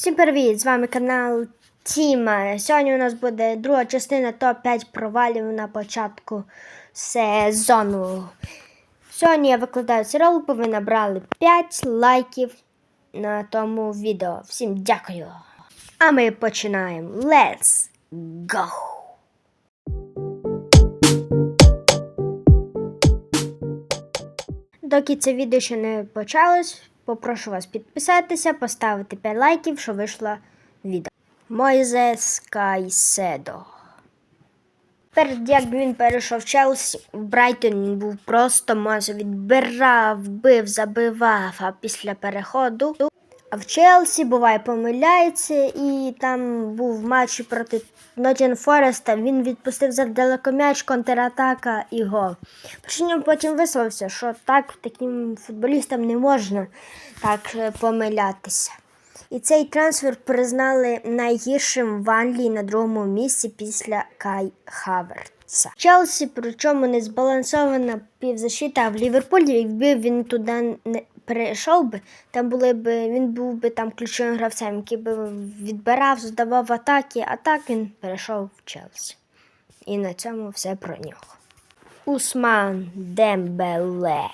Всім привіт! З вами канал Тіма. Сьогодні у нас буде друга частина топ-5 провалів на початку сезону. Сьогодні я викладаю серіал, бо ви набрали 5 лайків на тому відео. Всім дякую. А ми починаємо. Let's go! Доки це відео ще не почалось, попрошу вас підписатися, поставити 5 лайків, що вийшло відео. Мойзес Кайседо. Перед як він перейшов Челсі, в Брайтон він був просто мозо відбирав, бив, забивав, а після переходу. А в Челсі буває помиляється, і там був матч проти Нотін Фореста. Він відпустив за далеком'яч, контратака і гол. Причому потім висловився, що так таким футболістам не можна так е, помилятися. І цей трансфер признали найгіршим в Англії на другому місці після Кай Хаверца. Челсі, причому не збалансована півзащита, а в Ліверпулі, якби він туди не перейшов би, там були б, він був би там ключовим гравцем, який би відбирав, здавав атаки, а так він перейшов в Челсі. І на цьому все про нього. Усман Дембеле.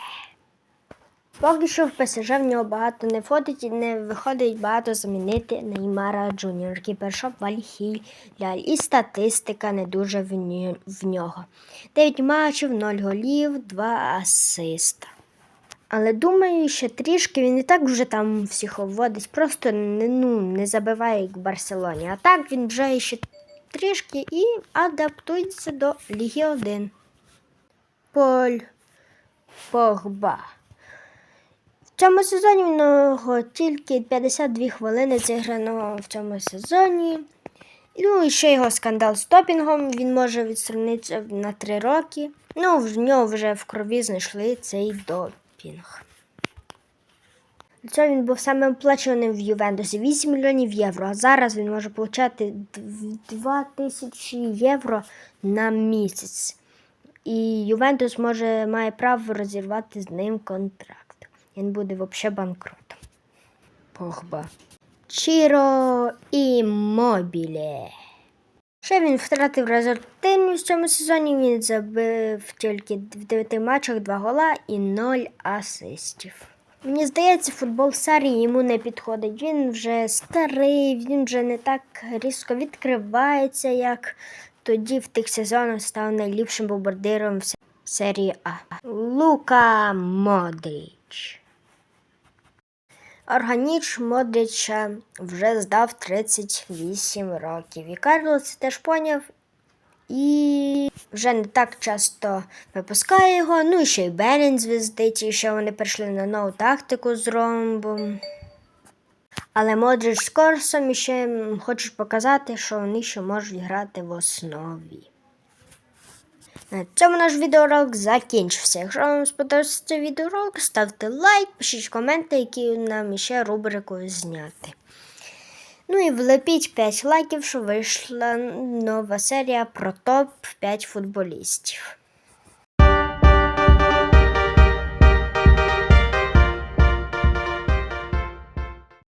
Поки що в ПСЖ в нього багато не входить і не виходить багато замінити Неймара Джуніор, який перейшов в Аль-Хіляль. І статистика не дуже в нього. 9 матчів, 0 голів, 2 асиста. Але думаю, що трішки він і так вже там всіх обводить, просто не, ну, не забиває як в Барселоні. А так він вже ще трішки і адаптується до Ліги 1. Поль Погба. В цьому сезоні в нього тільки 52 хвилини зіграно в цьому сезоні. Ну і ще його скандал з топінгом. Він може відсторонитися на 3 роки. Ну, в нього вже в крові знайшли цей допінг. До цього він був самим оплачуваним в Ювентусі 8 мільйонів євро. А зараз він може отримати 2 тисячі євро на місяць. І Ювентус може має право розірвати з ним контракт. Він буде взагалі банкротом. Погба. Чіро Іммобіле. Ще він втратив результативність в цьому сезоні. Він забив тільки в 9 матчах 2 гола і 0 асистів. Мені здається, футбол Сарі йому не підходить. Він вже старий, він вже не так різко відкривається, як тоді в тих сезонах став найліпшим бомбардиром в серії А. Лука Модріч. Органіч Модрича вже здав 38 років. І Карло це теж поняв і вже не так часто випускає його. Ну і ще й Белін звіздить, і ще вони перейшли на нову тактику з ромбом. Але Модрич з Корсом ще хочуть показати, що вони ще можуть грати в основі. На цьому наш відеоролик закінчився. Якщо вам сподобався цей відеоролик, ставте лайк, пишіть коменти, які нам ще рубрику зняти. Ну і влепіть 5 лайків, що вийшла нова серія про топ 5 футболістів.